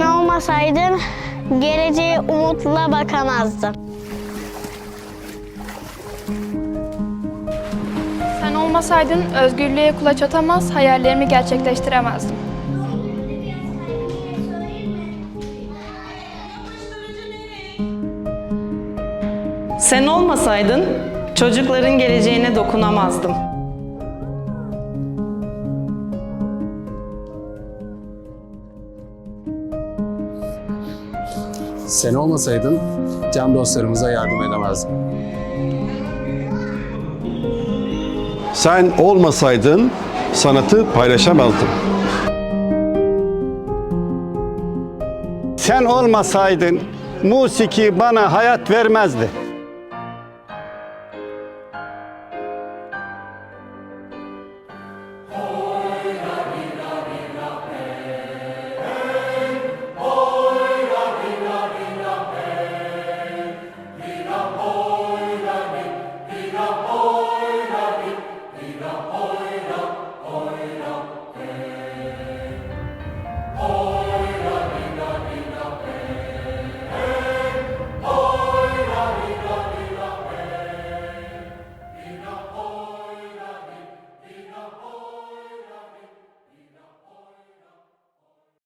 olmasaydın geleceğe umutla bakamazdım. Sen olmasaydın özgürlüğe kulaç atamaz, hayallerimi gerçekleştiremezdim. Sen olmasaydın çocukların geleceğine dokunamazdım. Sen olmasaydın can dostlarımıza yardım edemezdim. Sen olmasaydın sanatı paylaşamazdım. Sen olmasaydın musiki bana hayat vermezdi.